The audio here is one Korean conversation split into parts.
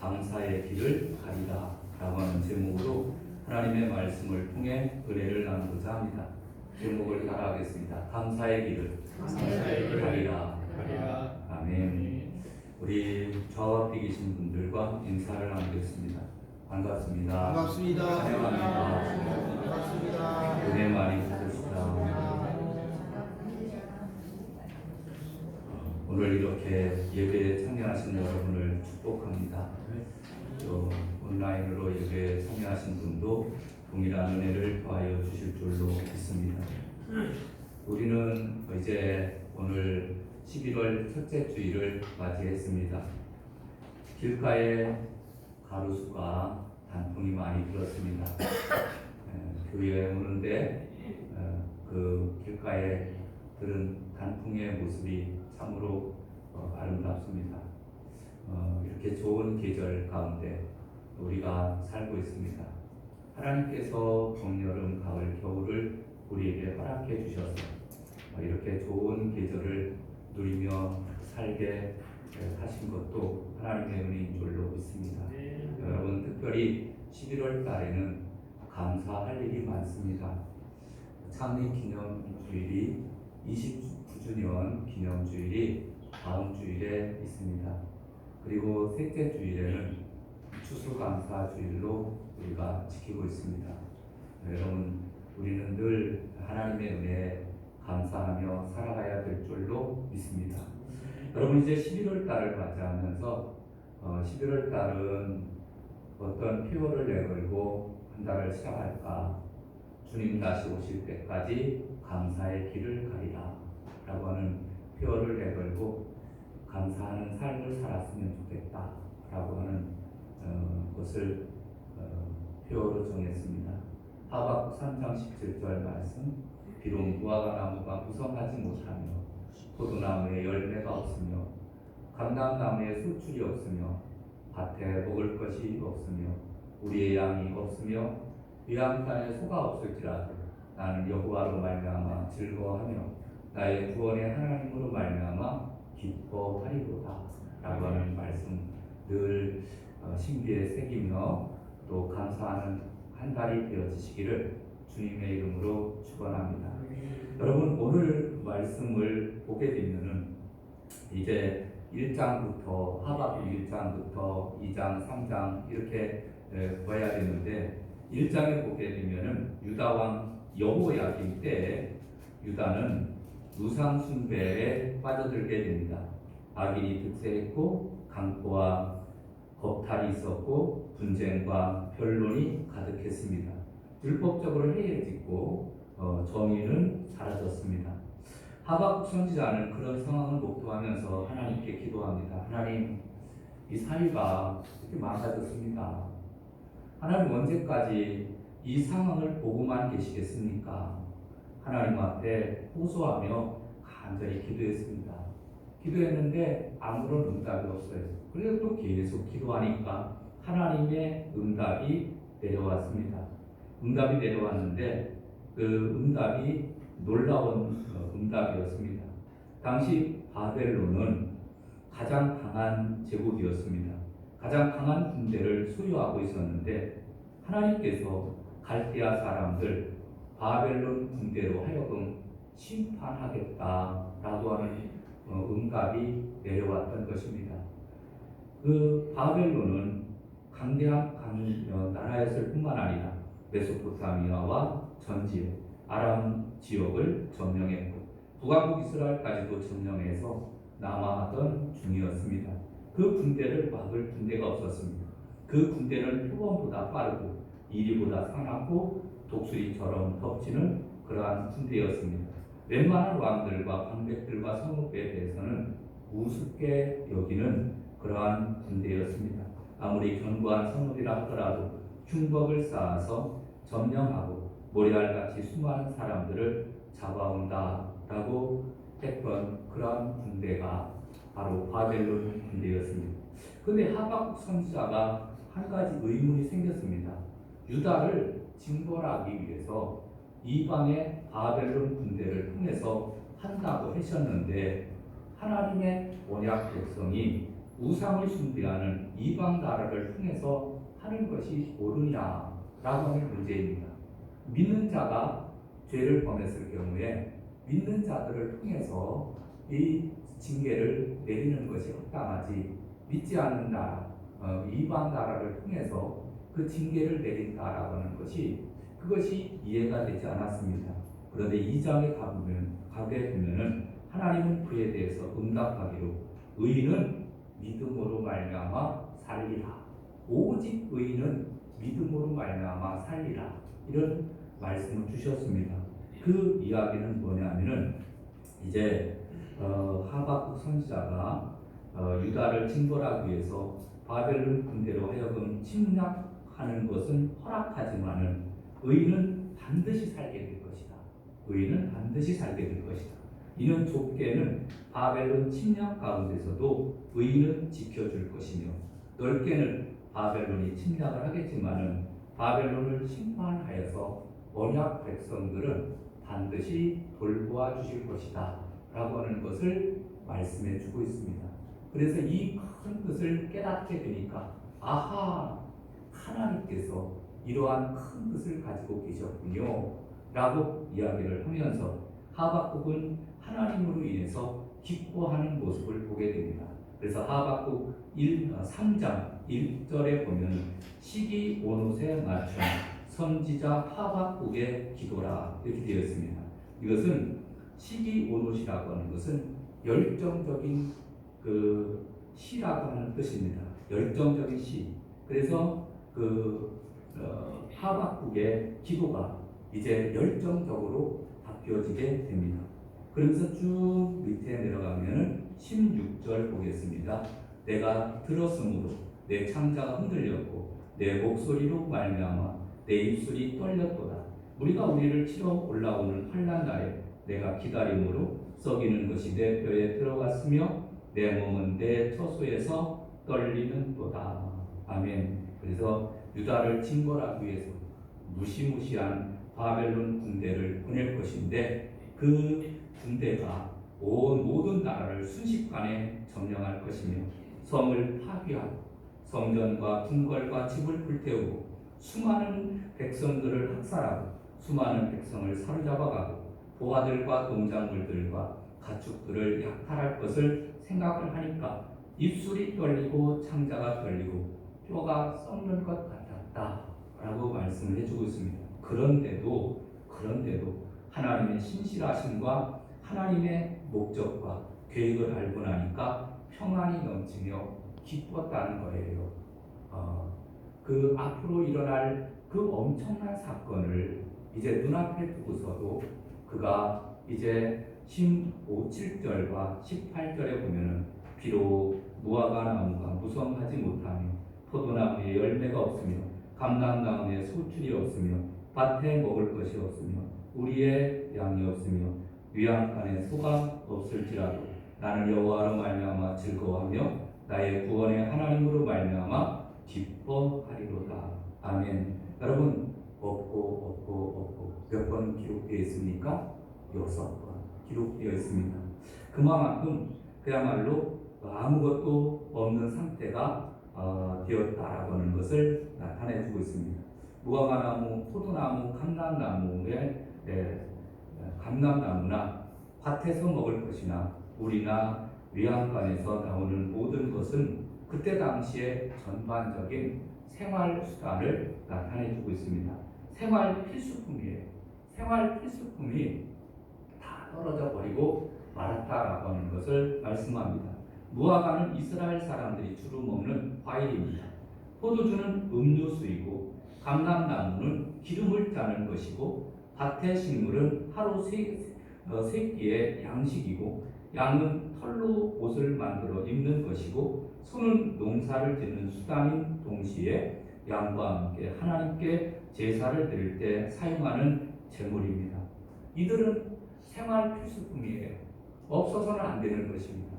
감사의 길을 가리라 라고 하는 제목으로 하나님의 말씀을 통해 은혜를 나누고자 합니다. 제목을 따라하겠습니다. 감사의 길을 감사의 길을 가리라. 가리라. 아멘. 우리 좌우 앞에 계신 분들과 인사를 나누겠습니다. 반갑습니다. 반갑습니다. 환영합니다. 반갑습니다. 은혜 많이 받으시다. 오늘 이렇게 예배에 참여하신 여러분을 축복합니다. 또 온라인으로 예배에 참여하신 분도 동일한 은혜를 더하여 주실 줄로 믿습니다. 우리는 이제 오늘 11월 첫째 주일을 맞이했습니다. 길가에 가로수가 단풍이 많이 들었습니다. 에, 교회에 오는데 어, 그 길가에 들은 단풍의 모습이 참으로 어, 아름답습니다. 어, 이렇게 좋은 계절 가운데 우리가 살고 있습니다. 하나님께서 봄, 여름, 가을, 겨울을 우리에게 허락해 주셔서 어, 이렇게 좋은 계절을 누리며 살게 에, 하신 것도 하나님의 은혜인 줄로 믿습니다. 여러분 특별히 11월 달에는 감사할 일이 많습니다. 창립 기념 주일이 29주 년 기념 주일이 다음 주일에 있습니다. 그리고 셋째 주일에는 추수감사 주일로 우리가 지키고 있습니다. 여러분 우리는 늘 하나님의 은혜에 감사하며 살아가야 될 줄로 믿습니다. 여러분 이제 11월 달을 맞이하면서 어, 11월 달은 어떤 표어를 내걸고 한 달을 시작할까? 주님 다시 오실 때까지 감사의 길을 가리라 라고 하는 표어를 내걸고 감사하는 삶을 살았으면 좋겠다 라고 하는 어, 것을 어, 표어로 정했습니다. 하박국 3장 17절 말씀 비록 무화과 나무가 무성하지 못하며 포도나무에 열매가 없으며 감람나무에 수출이 없으며 밭에 먹을 것이 없으며 우리의 양이 없으며 위암산에 소가 없을지라도 나는 여호와로 말미암아 즐거워하며 나의 구원의 하나님으로 말미암아 기뻐하리로다 라고 하는 말씀 늘 어, 신비에 새기며 또 감사하는 한 달이 되어지시기를 주님의 이름으로 축원합니다. 여러분 오늘 말씀을 보게 되면은 이제 1장부터 하박국 1장부터 2장, 3장 이렇게 에, 봐야 되는데 1장에 보게 되면은 유다 왕 여호야김 때 유다는 우상 숭배에 빠져들게 됩니다. 악인이 득세했고 강포와 겁탈이 있었고 분쟁과 변론이 가득했습니다. 불법적으로 해해짓고 어, 정의는 사라졌습니다. 하박국 선지자는 그런 상황을 목도하면서 하나님께 기도합니다. 하나님, 이 사회가 이렇게 망가졌습니다. 하나님 언제까지 이 상황을 보고만 계시겠습니까? 하나님 앞에 호소하며 간절히 기도했습니다. 기도했는데 아무런 응답이 없어요. 그래서 또 계속 기도하니까 하나님의 응답이 내려왔습니다. 응답이 내려왔는데 그 응답이 놀라운 어, 응답이었습니다. 당시 바벨론은 가장 강한 제국이었습니다. 가장 강한 군대를 소유하고 있었는데 하나님께서 갈대아 사람들 바벨론 군대로 하여금 심판하겠다라고 하는 어, 응답이 내려왔던 것입니다. 그 바벨론은 강대한 강, 어, 나라였을 뿐만 아니라 메소포타미아와 전 지역, 아람 지역을 점령했고 북왕국 이스라엘까지도 점령해서 남하하던 중이었습니다. 그 군대를 막을 군대가 없었습니다. 그 군대는 표범보다 빠르고 이리보다 사납고 독수리처럼 덮치는 그러한 군대였습니다. 웬만한 왕들과 방백들과 성읍에 대해서는 우습게 여기는 그러한 군대였습니다. 아무리 견고한 성읍이라 하더라도 흉법을 쌓아서 점령하고 모리알같이 수많은 사람들을 잡아온다라고 했던 그러한 군대가 바로 바벨론 군대였습니다. 근데 하박국 선지자가 한 가지 의문이 생겼습니다. 유다를 징벌하기 위해서 이방의 바벨론 군대를 통해서 한다고 하셨는데 하나님의 언약 백성이 우상을 숭배하는 이방 나라를 통해서 하는 것이 옳으냐라고 하는 문제입니다. 믿는 자가 죄를 범했을 경우에 믿는 자들을 통해서 이 징계를 내리는 것이 합당하지 믿지 않는 나라, 어, 이방 나라를 통해서 그 징계를 내린다라고 하는 것이 그것이 이해가 되지 않았습니다. 그런데 2장에 가보면 가게 되면은 하나님은 그에 대해서 응답하기로 의인은 믿음으로 말미암아 살리라. 오직 의인은 믿음으로 말미암아 살리라. 이런 말씀을 주셨습니다. 그 이야기는 뭐냐면은 이제 어, 하박국 선지자가 어, 유다를 징벌하기 위해서 바벨론 군대로 하여금 침략 하는 것은 허락하지만은 의인은 반드시 살게 될 것이다. 의인은 반드시 살게 될 것이다. 이는 좁게는 바벨론 침략 가운데서도 의인은 지켜줄 것이며 넓게는 바벨론이 침략을 하겠지만은 바벨론을 심판하여서 언약 백성들은 반드시 돌보아 주실 것이다. 라고 하는 것을 말씀해 주고 있습니다. 그래서 이 큰 뜻을 깨닫게 되니까 아하 하나님께서 이러한 큰 뜻을 가지고 계셨군요. 라고 이야기를 하면서 하박국은 하나님으로 인해서 기뻐하는 모습을 보게 됩니다. 그래서 하박국 1, 3장 1절에 보면 시기 온옷에 맞춘 선지자 하박국의 기도라 이렇게 되어 있습니다. 이것은 시기 온옷이라고 하는 것은 열정적인 그 시라고 하는 뜻입니다. 열정적인 시. 그래서 그 어, 하박국의 기도가 이제 열정적으로 바뀌어지게 됩니다. 그러면서 쭉 밑에 내려가면은 16절 보겠습니다. 내가 들었으므로 내 창자가 흔들렸고 내 목소리로 말미암아 내 입술이 떨렸도다. 우리가 우리를 치러 올라오는 환란 날에 내가 기다림으로 썩이는 것이 내 뼈에 들어갔으며 내 몸은 내 처소에서 떨리는 도다. 아멘. 그래서 유다를 징벌하기 위해서 무시무시한 바벨론 군대를 보낼 것인데 그 군대가 온 모든 나라를 순식간에 점령할 것이며 성을 파괴하고 성전과 궁궐과 집을 불태우고 수많은 백성들을 학살하고 수많은 백성을 사로잡아가고 보아들과 농작물들과 가축들을 약탈할 것을 생각을 하니까 입술이 떨리고 창자가 떨리고 뼈가 썩는 것 같았다라고 말씀을 해주고 있습니다. 그런데도 그런데도 하나님의 신실하심과 하나님의 목적과 계획을 알고 나니까 평안이 넘치며 기뻤다는 거예요. 어, 그 앞으로 일어날 그 엄청난 사건을 이제 눈앞에 두고서도 그가 이제 15, 7절과 18절에 보면은 비록 무화과 나무가 무성하지 못하며 포도나무에 열매가 없으며 감람나무에 소출이 없으며 밭에 먹을 것이 없으며 우리의 양이 없으며 위안간에 소가 없을지라도 나는 여호와로 말미암아 즐거워하며 나의 구원의 하나님으로 말미암아 기뻐하리로다. 아멘. 여러분 없고 없고 없고 몇 번 기록되어 있습니까? 여섯 번 기록되어 있습니다. 그만큼 그야말로 아무것도 없는 상태가 어, 되었다라고 하는 것을 나타내 주고 있습니다. 무화과나무, 포도나무, 감람나무의 예, 감람나무나 밭에서 먹을 것이나 우리나 위안관에서 나오는 모든 것은 그때 당시에 전반적인 생활 수단을 나타내 주고 있습니다. 생활 필수품이에요. 생활 필수품이 다 떨어져 버리고 말았다라고 하는 것을 말씀합니다. 무화과는 이스라엘 사람들이 주로 먹는 과일입니다. 포도주는 음료수이고 감람나무는 기름을 짜는 것이고 밭의 식물은 하루 세, 어, 세 끼의 양식이고 양은 털로 옷을 만들어 입는 것이고 소는 농사를 짓는 수단인 동시에 양과 함께 하나님께 제사를 드릴 때 사용하는 제물입니다. 이들은 생활 필수품이에요. 없어서는 안 되는 것입니다.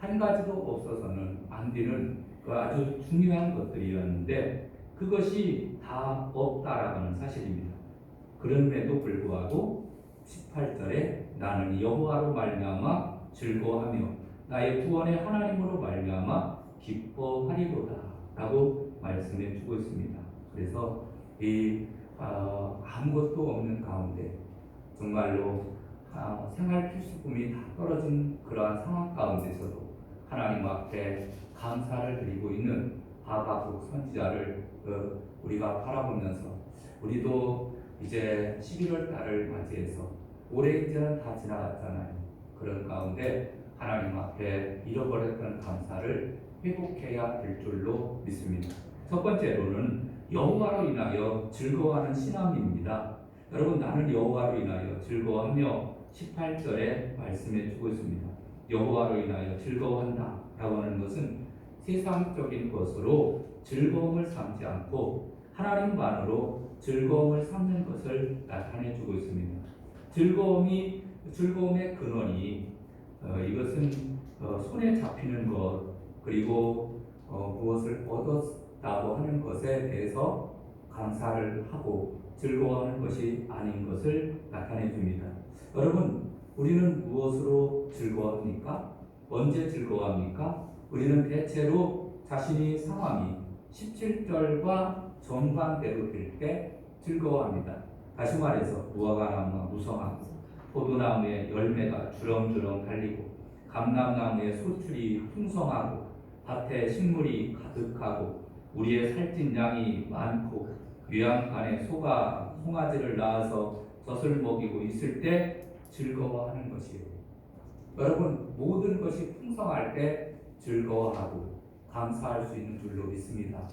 한 가지도 없어서는 안 되는 그 아주 중요한 것들이었는데 그것이 다 없다라는 사실입니다. 그럼에도 불구하고 18절에 나는 여호와로 말미암아 즐거워하며 나의 구원의 하나님으로 말미암아 기뻐하리로다 라고 말씀해 주고 있습니다. 그래서 이 어, 아무것도 없는 가운데 정말로 아, 생활 필수품이 다 떨어진 그러한 상황 가운데서도 하나님 앞에 감사를 드리고 있는 하박국 선지자를 어, 우리가 바라보면서 우리도 이제 11월 달을 맞이해서 올해 이제는 다 지나갔잖아요. 그런 가운데 하나님 앞에 잃어버렸던 감사를 회복해야 될 줄로 믿습니다. 첫 번째로는 여호와로 인하여 즐거워하는 신앙입니다. 여러분 나는 여호와로 인하여 즐거워하며 18절에 말씀해 주고 있습니다. 여호와로 인하여 즐거워한다 라고 하는 것은 세상적인 것으로 즐거움을 삼지 않고 하나님만으로 즐거움을 삼는 것을 나타내 주고 있습니다. 즐거움이 즐거움의 근원이 어, 이것은 어, 손에 잡히는 것 그리고 어, 무엇을 얻었다고 하는 것에 대해서 감사를 하고 즐거워하는 것이 아닌 것을 나타내 줍니다. 여러분, 우리는 무엇으로 즐거워합니까? 언제 즐거워합니까? 우리는 대체로 자신이 상황이 17절과 정반대로 될 때 즐거워합니다. 다시 말해서 무화과나무가 무성하고 포도나무에 열매가 주렁주렁 달리고 감람나무에 소출이 풍성하고 밭에 식물이 가득하고 우리의 살찐 양이 많고 요양간에 소가 송아지를 낳아서 젖을 먹이고 있을 때 즐거워하는 것이에요. 여러분 모든 것이 풍성할 때 즐거워하고 감사할 수 있는 줄로 믿습니다.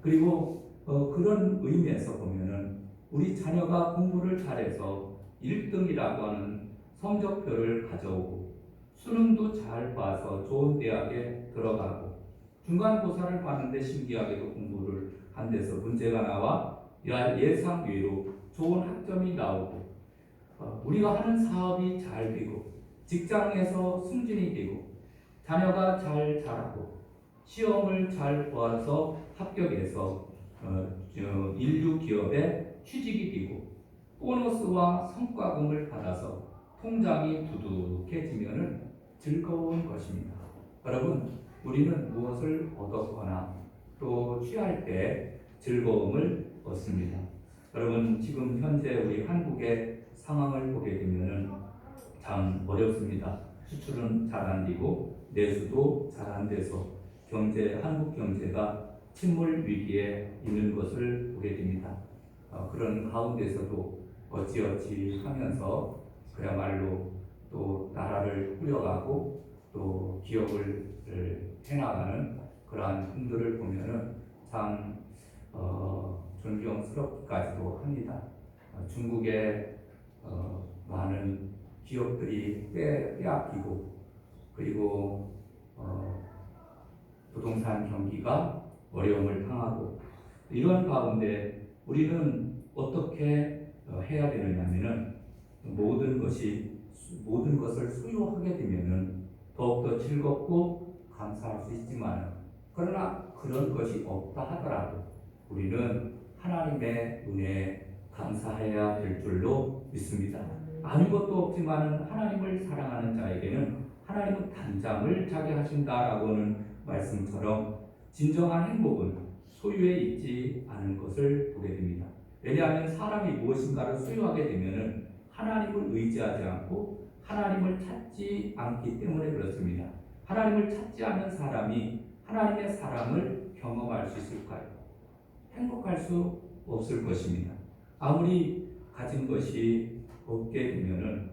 그리고 어, 그런 의미에서 보면은 우리 자녀가 공부를 잘해서 1등이라고 하는 성적표를 가져오고 수능도 잘 봐서 좋은 대학에 들어가고 중간고사를 봤는데 신기하게도 공부를 한 데서 문제가 나와 야- 예상 외로 좋은 학점이 나오고 어, 우리가 하는 사업이 잘 되고 직장에서 승진이 되고 자녀가 잘 자라고 시험을 잘 보아서 합격해서 어, 저 인류 기업에 취직이 되고 보너스와 성과금을 받아서 통장이 두둑해지면은 즐거운 것입니다. 여러분, 우리는 무엇을 얻었거나 또 취할 때 즐거움을 얻습니다. 여러분, 지금 현재 우리 한국의 상황을 보게 되면은 참 어렵습니다. 수출은 잘 안 되고 내수도 잘 안 돼서 경제 한국 경제가 침몰 위기에 있는 것을 보게 됩니다. 어, 그런 가운데서도 어찌어찌 하면서 그야말로 또 나라를 꾸려가고 또 기업을 해나가는 그러한 분들을 보면은 참 어, 존경스럽기까지도 합니다. 어, 중국의 어, 많은 기업들이 빼, 빼앗기고 그리고 어, 부동산 경기가 어려움을 당하고 이런 가운데 우리는 어떻게 어, 해야 되느냐면은 모든 것이 모든 것을 소유하게 되면은 더욱더 즐겁고 감사할 수 있지만 그러나 그런 것이 없다 하더라도 우리는 하나님의 은혜에 감사해야 될 줄로 믿습니다. 아무것도 없지만 하나님을 사랑하는 자에게는 하나님은 단장을 자게 하신다라고는 말씀처럼 진정한 행복은 소유에 있지 않은 것을 보게 됩니다. 왜냐하면 사람이 무엇인가를 소유하게 되면은 하나님을 의지하지 않고 하나님을 찾지 않기 때문에 그렇습니다. 하나님을 찾지 않는 사람이 하나님의 사랑을 경험할 수 있을까요? 행복할 수 없을 것입니다. 아무리 가진 것이 없게 되면은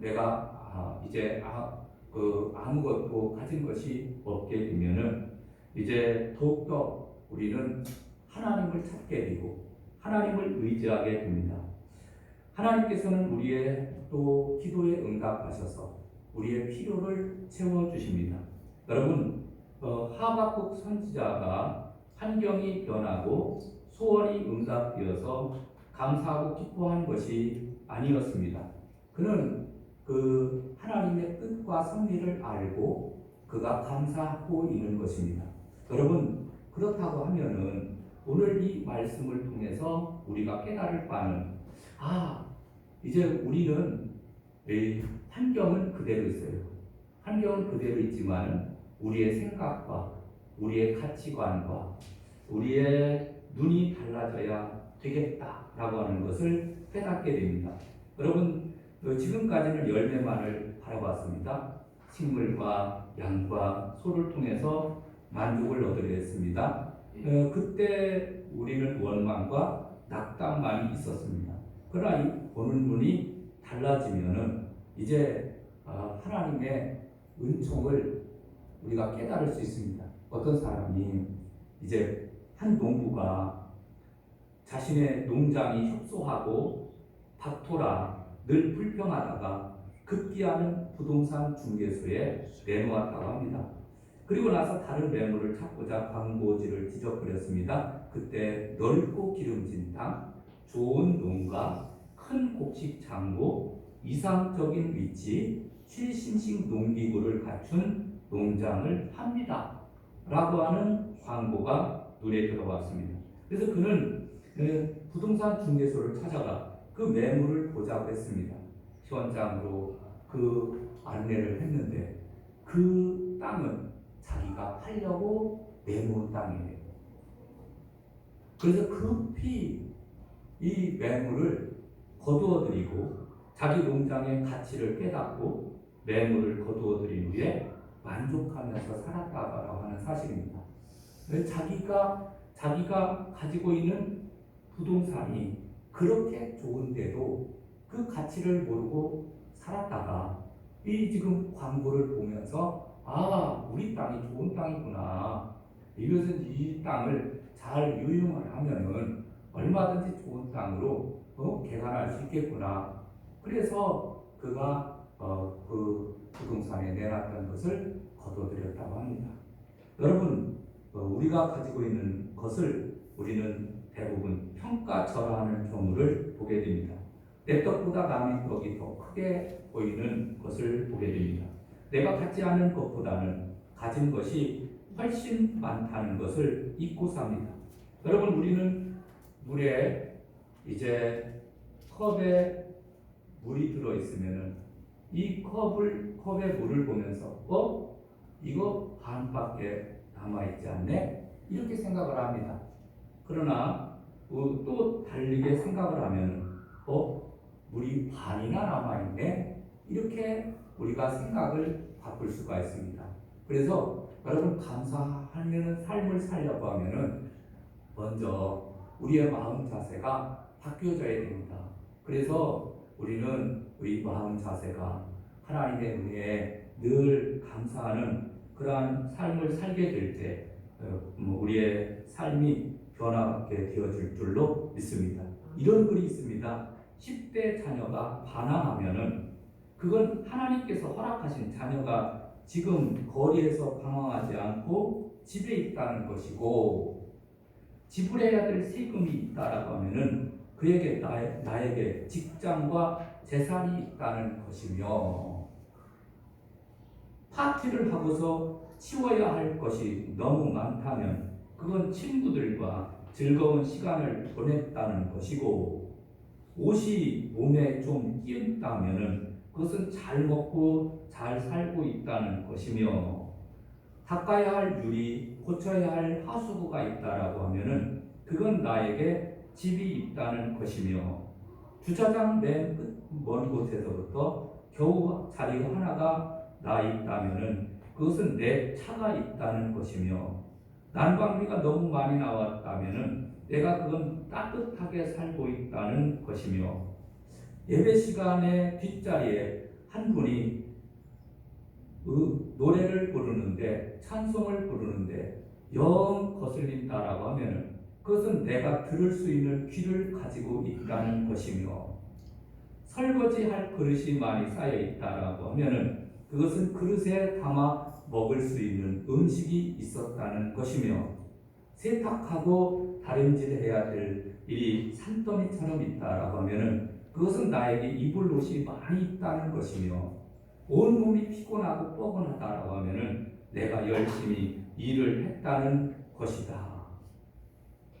내가 아, 이제 아, 그 아무것도 가진 것이 없게 되면은 이제 더욱더 우리는 하나님을 찾게 되고 하나님을 의지하게 됩니다. 하나님께서는 우리의 또 기도에 응답하셔서 우리의 필요를 채워 주십니다. 여러분 어, 하박국 선지자가 환경이 변하고 소원이 응답되어서 감사하고 기뻐한 것이 아니었습니다. 그는 그 하나님의 뜻과 섭리를 알고 그가 감사하고 있는 것입니다. 여러분 그렇다고 하면은 오늘 이 말씀을 통해서 우리가 깨달을 바는 아 이제 우리는 이 환경은 그대로 있어요. 환경은 그대로 있지만 우리의 생각과 우리의 가치관과 우리의 눈이 달라져야 되겠다라고 하는 것을 깨닫게 됩니다. 여러분 어, 지금까지는 열매만을 바라봤습니다. 식물과 양과 소를 통해서 만족을 얻으려 했습니다. 어, 그때 우리는 원망과 낙담만이 있었습니다. 그러나 이 보는 눈이 달라지면은 이제 아, 하나님의 은총을 우리가 깨달을 수 있습니다. 어떤 사람이 이제 한 농부가 자신의 농장이 협소하고 닥토라 늘 불평하다가 급기야는 부동산 중개소에 내놓았다고 합니다. 그리고 나서 다른 매물을 찾고자 광고지를 지적거렸습니다. 그때 넓고 기름진 땅, 좋은 농가, 큰 곡식 창고, 이상적인 위치, 최신식 농기구를 갖춘 농장을 합니다. 라고 하는 광고가 눈에 들어왔습니다. 그래서 그는 그 부동산 중개소를 찾아가 그 매물을 보자고 했습니다. 시원장으로 그 안내를 했는데 그 땅은 자기가 팔려고 내놓은 땅이에요. 그래서 급히 이 매물을 거두어들이고 자기 농장의 가치를 깨닫고 매물을 거두어들인 후에 만족하면서 살았다고 하는 사실입니다. 자기가 자기가 가지고 있는 부동산이 그렇게 좋은데도 그 가치를 모르고 살았다가 이 지금 광고를 보면서 아 우리 땅이 좋은 땅이구나. 이것은 이 땅을 잘 유용을 하면은 얼마든지 좋은 땅으로 어, 개간할 수 있겠구나. 그래서 그가 어, 그 부동산에 내놨던 것을 거둬들였다고 합니다. 여러분 어, 우리가 가지고 있는 것을 우리는 대부분 평가절하하는 경우를 보게 됩니다. 내 떡보다 남의 떡이 더 크게 보이는 것을 보게 됩니다. 내가 갖지 않은 것보다는 가진 것이 훨씬 많다는 것을 잊고 삽니다. 여러분 우리는 물에 이제 컵에 물이 들어 있으면은 이 컵을 컵에 물을 보면서 어 이거 반밖에 남아 있지 않네 이렇게 생각을 합니다. 그러나 어, 또 달리게 생각을 하면 어 물이 반이나 남아 있네 이렇게 우리가 생각을 바꿀 수가 있습니다. 그래서 여러분 감사하는 삶을 살려고 하면은 먼저 우리의 마음 자세가 바뀌어져야 됩니다. 그래서 우리는 우리 마음 자세가 하나님의 은혜에 늘 감사하는 그러한 삶을 살게 될때 어, 뭐 우리의 삶이 변화받게 되어질 줄로 믿습니다. 이런 글이 있습니다. 10대 자녀가 반항하면은 그건 하나님께서 허락하신 자녀가 지금 거리에서 방황하지 않고 집에 있다는 것이고 지불해야 될 세금이 있다라고 하면은 그에게 나, 나에게 직장과 재산이 있다는 것이며 파티를 하고서 치워야 할 것이 너무 많다면 그건 친구들과 즐거운 시간을 보냈다는 것이고 옷이 몸에 좀 끼었다면은 그것은 잘 먹고 잘 살고 있다는 것이며 닦아야 할 유리, 고쳐야 할 하수구가 있다라고 하면은 그건 나에게 집이 있다는 것이며 주차장 맨끝먼 곳에서부터 겨우 자리 하나가 나 있다면은 그것은 내 차가 있다는 것이며 난방비가 너무 많이 나왔다면은 내가 그건 따뜻하게 살고 있다는 것이며 예배 시간의 뒷자리에 한 분이 그 노래를 부르는데 찬송을 부르는데 영 거슬린다라고 하면은 그것은 내가 들을 수 있는 귀를 가지고 있다는 것이며 설거지할 그릇이 많이 쌓여 있다라고 하면은 그것은 그릇에 담아 먹을 수 있는 음식이 있었다는 것이며 세탁하고 다림질해야 될 일이 산더미처럼 있다라고 하면은 그것은 나에게 입을 옷이 많이 있다는 것이며 온 몸이 피곤하고 뻐근하다라고 하면은 내가 열심히 일을 했다는 것이다.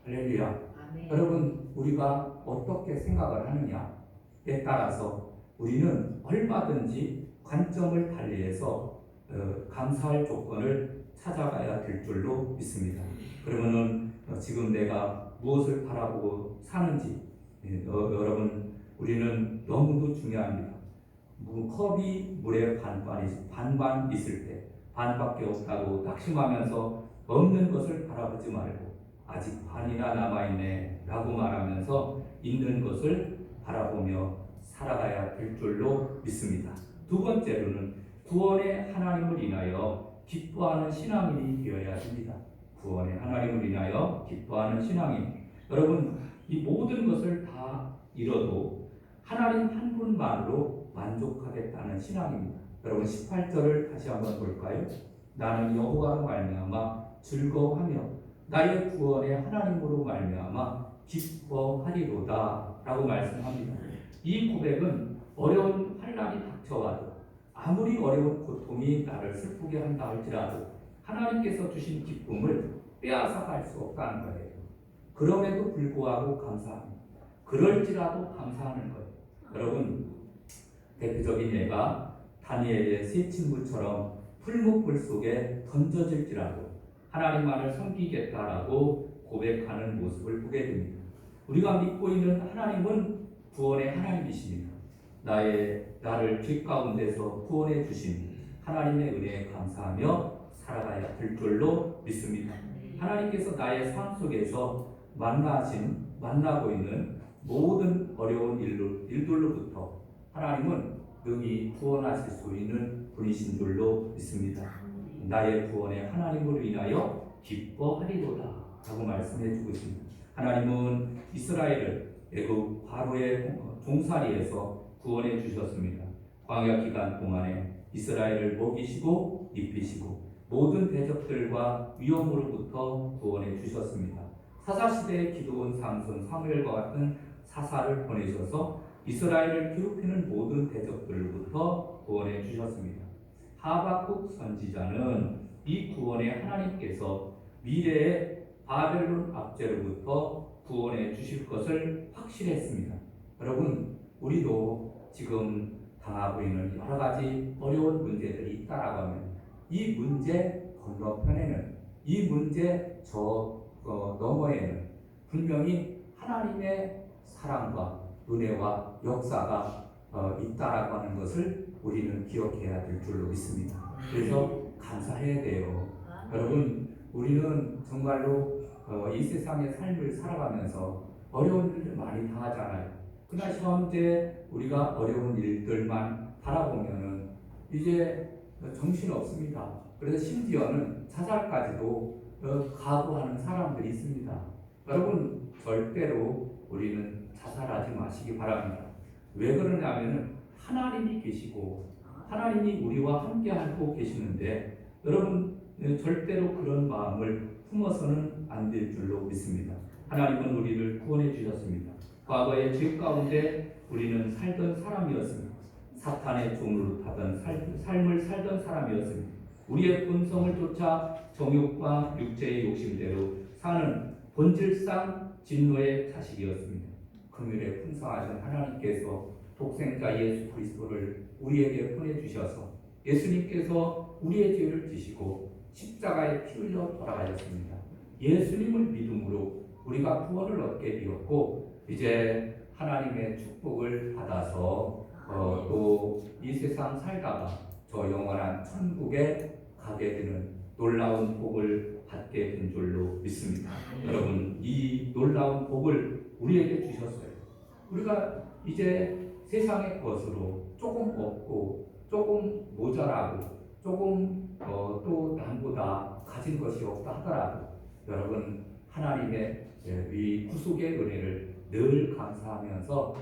할렐루야. 아멘. 여러분 우리가 어떻게 생각을 하느냐에 따라서 우리는 얼마든지 관점을 달리해서 어, 감사할 조건을 찾아가야 될 줄로 믿습니다. 그러면은 어, 지금 내가 무엇을 바라보고 사는지 예, 어, 여러분 우리는 너무도 중요합니다. 무- 컵이 물에 반반이 반반 있을 때 반밖에 없다고 낙심하면서 없는 것을 바라보지 말고 아직 반이나 남아있네라고 말하면서 있는 것을 바라보며 살아가야 될 줄로 믿습니다. 두 번째로는 구원의 하나님을 인하여 기뻐하는 신앙인이 되어야 합니다. 구원의 하나님을 인하여 기뻐하는 신앙인. 여러분 이 모든 것을 다 잃어도 하나님 한 분만으로 만족하겠다는 신앙입니다. 여러분 18절을 다시 한번 볼까요? 나는 여호와로 말미암아 즐거워하며 나의 구원의 하나님으로 말미암아 기뻐하리로다라고 말씀합니다. 이 고백은 어려운 환란이 닥쳐와도 아무리 어려운 고통이 나를 슬프게 한다 할지라도 하나님께서 주신 기쁨을 빼앗아 갈 수 없다는 거예요. 그럼에도 불구하고 감사합니다. 그럴지라도 감사하는 거예요. 여러분 대표적인 예가 다니엘의 세 친구처럼 풀목불 속에 던져질지라도 하나님만을 섬기겠다라고 고백하는 모습을 보게 됩니다. 우리가 믿고 있는 하나님은 구원의 하나님이십니다. 나의 나를 죄 가운데서 구원해 주신 하나님의 은혜에 감사하며 살아가야 될 줄로 믿습니다. 하나님께서 나의 삶 속에서 만나신 만나고 있는 모든 어려운 일로, 일들로부터 하나님은 능히 구원하실 수 있는 분이신 줄로 믿습니다. 나의 구원의 하나님으로 인하여 기뻐하리로다 라고 말씀해 주고 있습니다. 하나님은 이스라엘을 애굽 바로의 종살이에서 구원해 주셨습니다. 광야 기간 동안에 이스라엘을 먹이시고 입히시고 모든 대적들과 위험으로부터 구원해 주셨습니다. 사사 시대의 기도원 삼손 사무엘과 같은 사사를 보내셔서 이스라엘을 괴롭히는 모든 대적들로부터 구원해 주셨습니다. 하박국 선지자는 이 구원의 하나님께서 미래의 바벨론 압제로부터 구원해 주실 것을 확실했습니다. 여러분, 우리도 지금 당하고 있는 여러 가지 어려운 문제들이 있다라고 하면 이 문제 건너편에는 이 문제 저 어, 너머에는 분명히 하나님의 사랑과 은혜와 역사가 어, 있다라고 하는 것을 우리는 기억해야 될 줄로 믿습니다. 그래서 감사해야 돼요. 여러분, 우리는 정말로 어, 이 세상의 삶을 살아가면서 어려운 일들 많이 당하잖아요. 그러나 현재 우리가 어려운 일들만 바라보면은 이제 정신 없습니다. 그래서 심지어는 자살까지도 어, 각오하는 사람들이 있습니다. 여러분 절대로 우리는 자살하지 마시기 바랍니다. 왜 그러냐면은 하나님이 계시고 하나님이 우리와 함께 하고 계시는데 여러분 예, 절대로 그런 마음을 품어서는 안 될 줄로 믿습니다. 하나님은 우리를 구원해 주셨습니다. 과거의 죄 가운데 우리는 살던 사람이었습니다. 사탄의 종으로 타던 살, 삶을 살던 사람이었습니다. 우리의 본성을 쫓아 정욕과 육체의 욕심대로 사는 본질상 진노의 자식이었습니다. 금일에 풍성하신 하나님께서 독생자 예수 그리스도를 우리에게 보내주셔서 예수님께서 우리의 죄를 지시고 십자가에 피 흘려 돌아가셨습니다. 예수님을 믿음으로 우리가 구원을 얻게 되었고 이제 하나님의 축복을 받아서 어, 또이 세상 살다가 저 영원한 천국에 가게 되는 놀라운 복을 받게 된 줄로 믿습니다. 여러분 이 놀라운 복을 우리에게 주셨어요. 우리가 이제 세상의 것으로 조금 없고 조금 모자라고 조금 어, 또 남보다 가진 것이 없다 하더라도 여러분 하나님의 예, 이 구속의 은혜를 늘 감사하면서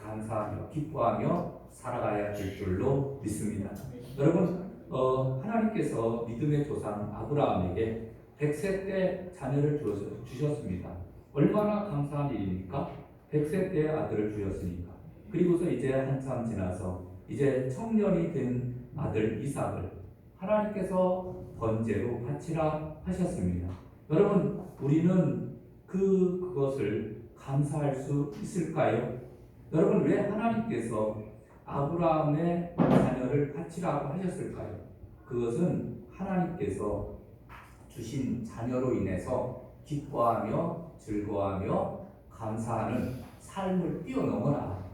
감사하며 기뻐하며 살아가야 될 줄로 믿습니다. 여러분 어, 하나님께서 믿음의 조상 아브라함에게 100세 때 자녀를 주셨습니다. 얼마나 감사한 일입니까? 100세 때 아들을 주셨으니까. 그리고서 이제 한참 지나서 이제 청년이 된 아들 이삭을 하나님께서 번제로 바치라 하셨습니다. 여러분, 우리는 그 그것을 감사할 수 있을까요? 여러분, 왜 하나님께서 아브라함의 자녀를 바치라고 하셨을까요? 그것은 하나님께서 주신 자녀로 인해서 기뻐하며 즐거워하며 감사하는 삶을 뛰어넘어라.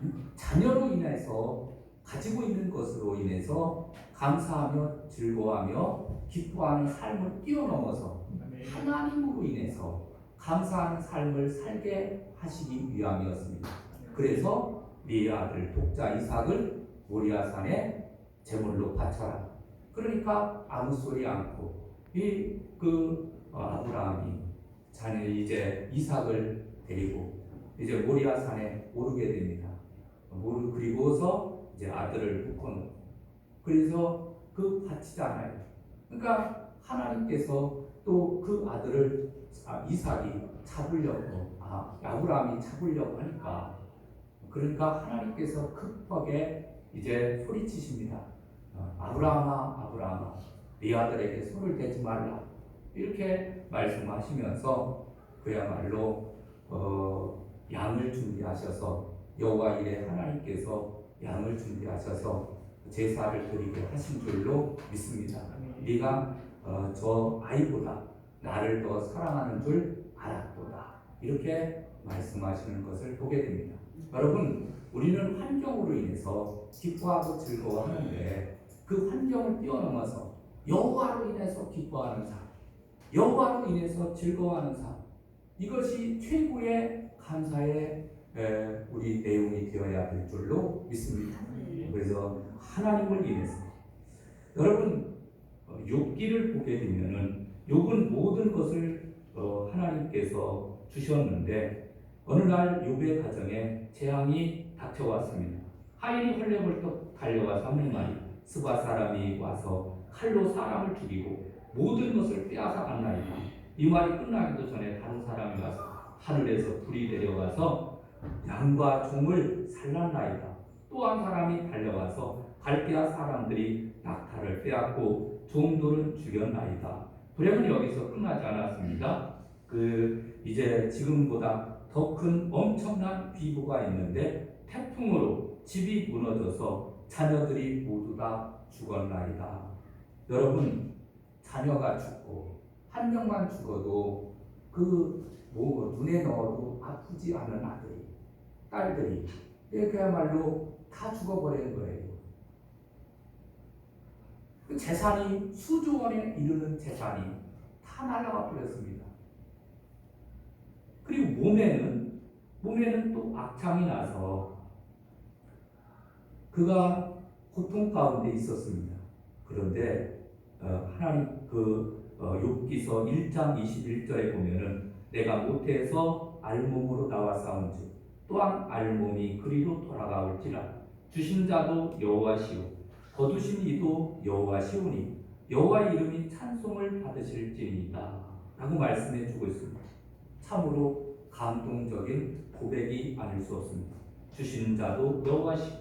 음? 자녀로 인해서 가지고 있는 것으로 인해서 감사하며 즐거워하며 기뻐하는 삶을 뛰어넘어서 하나님으로 인해서 감사하는 삶을 살게 하시기 위함이었습니다. 그래서 네 아들 독자 이삭을 모리아산에 제물로 바쳐라. 그러니까 아무 소리 않고 이 그 아브라함이 자녀 이제 이삭을 데리고 이제 모리아산에 오르게 됩니다. 모르 그리고서 이제 아들을 묶어놓고 그래서 그 바치잖아요. 그러니까 하나님께서 또 그 아들을 아, 이삭이 잡으려고 아 아브라함이 잡으려고 하니까 그러니까 하나님께서 급하게 이제 소리치십니다. 어, 아브라함아 아브라함아 네 아들에게 손을 대지 말라 이렇게 말씀하시면서 그야말로 어, 양을 준비하셔서 여호와 이래 하나님께서 양을 준비하셔서 제사를 드리게 하신 줄로 믿습니다. 네가 어, 저 아이보다 나를 더 사랑하는 줄 알았도다. 이렇게 말씀하시는 것을 보게 됩니다. 여러분, 우리는 환경으로 인해서 기뻐하고 즐거워하는데 그 환경을 뛰어넘어서 여호와로 인해서 기뻐하는 삶, 여호와로 인해서 즐거워하는 삶, 이것이 최고의 감사의 에, 우리 내용이 되어야 될 줄로 믿습니다. 그래서 하나님을 인해서 여러분 어, 욥기를 보게 되면은 욥은 모든 것을 어, 하나님께서 주셨는데 어느 날 욥의 가정에 재앙이 닥쳐왔습니다. 하인이 헐레벌떡 달려와서 하는 말이 스바 사람이 와서 칼로 사람을 죽이고 모든 것을 빼앗아 갔나이다. 이 말이 끝나기도 전에 다른 사람이 와서 하늘에서 불이 내려와서 양과 종을 살랐나이다. 또 한 사람이 달려와서 갈대아 사람들이 낙타를 빼앗고 종들은 죽였나이다. 불행은 여기서 끝나지 않았습니다. 그 이제 지금보다 더 큰 엄청난 비보가 있는데 태풍으로 집이 무너져서 자녀들이 모두 다 죽었나이다. 여러분 자녀가 죽고 한 명만 죽어도 그 뭐 눈에 넣어도 아프지 않은 아들이 딸들이 그야말로 다 죽어버리는 거예요. 그 재산이 수조 원에 이르는 재산이 다 날아가 버렸습니다. 그리고 몸에는 몸에는 또 악창이 나서 그가 고통 가운데 있었습니다. 그런데 어, 하나님 그 어, 욥기서 1장 21절에 보면은 내가 모태에서 알몸으로 나와 싸운즉 또한 알몸이 그리로 돌아가올지라 주신 자도 여호와시오 거두신 이도 여호와시오니 여호와 이름이 찬송을 받으실지니이다 라고 말씀해 주고 있습니다. 참으로 감동적인 고백이 아닐 수 없습니다. 주신 자도 여호와시오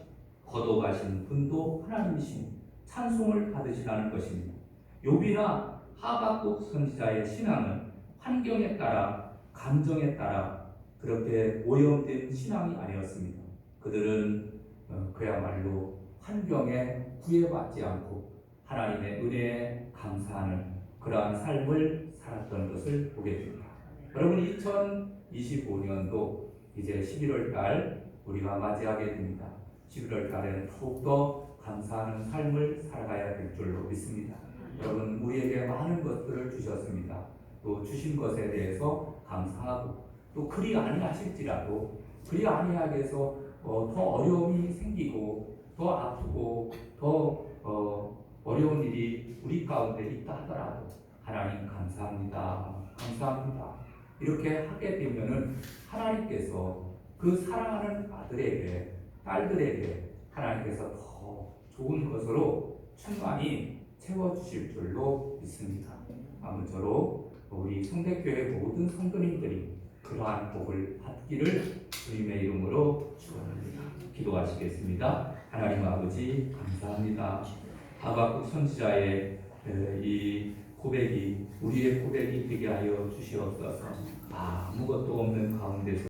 걷어가신 분도 하나님이시니 찬송을 받으시라는 것입니다. 욥이나 하박국 선지자의 신앙은 환경에 따라 감정에 따라 그렇게 오염된 신앙이 아니었습니다. 그들은 어, 그야말로 환경에 구애받지 않고 하나님의 은혜에 감사하는 그러한 삶을 살았던 것을 보게 됩니다. 여러분 2025년도 이제 11월 달 우리가 맞이하게 됩니다. 11월 달에는 더욱더 감사하는 삶을 살아가야 될 줄로 믿습니다. 여러분 우리에게 많은 것들을 주셨습니다. 또 주신 것에 대해서 감사하고 또 그리 아니하실지라도 그리 아니하게 해서 어, 더 어려움이 생기고 더 아프고 더 어, 어려운 일이 우리 가운데 있다 하더라도 하나님 감사합니다. 감사합니다. 이렇게 하게 되면은 하나님께서 그 사랑하는 아들에게 딸들에게 하나님께서 더 좋은 것으로 충만히 채워주실 줄로 믿습니다. 아무쪼록 우리 성대교회 모든 성도님들이 그러한 복을 받기를 주님의 이름으로 축원합니다. 기도하시겠습니다. 하나님 아버지 감사합니다. 하박국 선지자의 에, 이 고백이 우리의 고백이 되게 하여 주시옵소서. 아무것도 없는 가운데서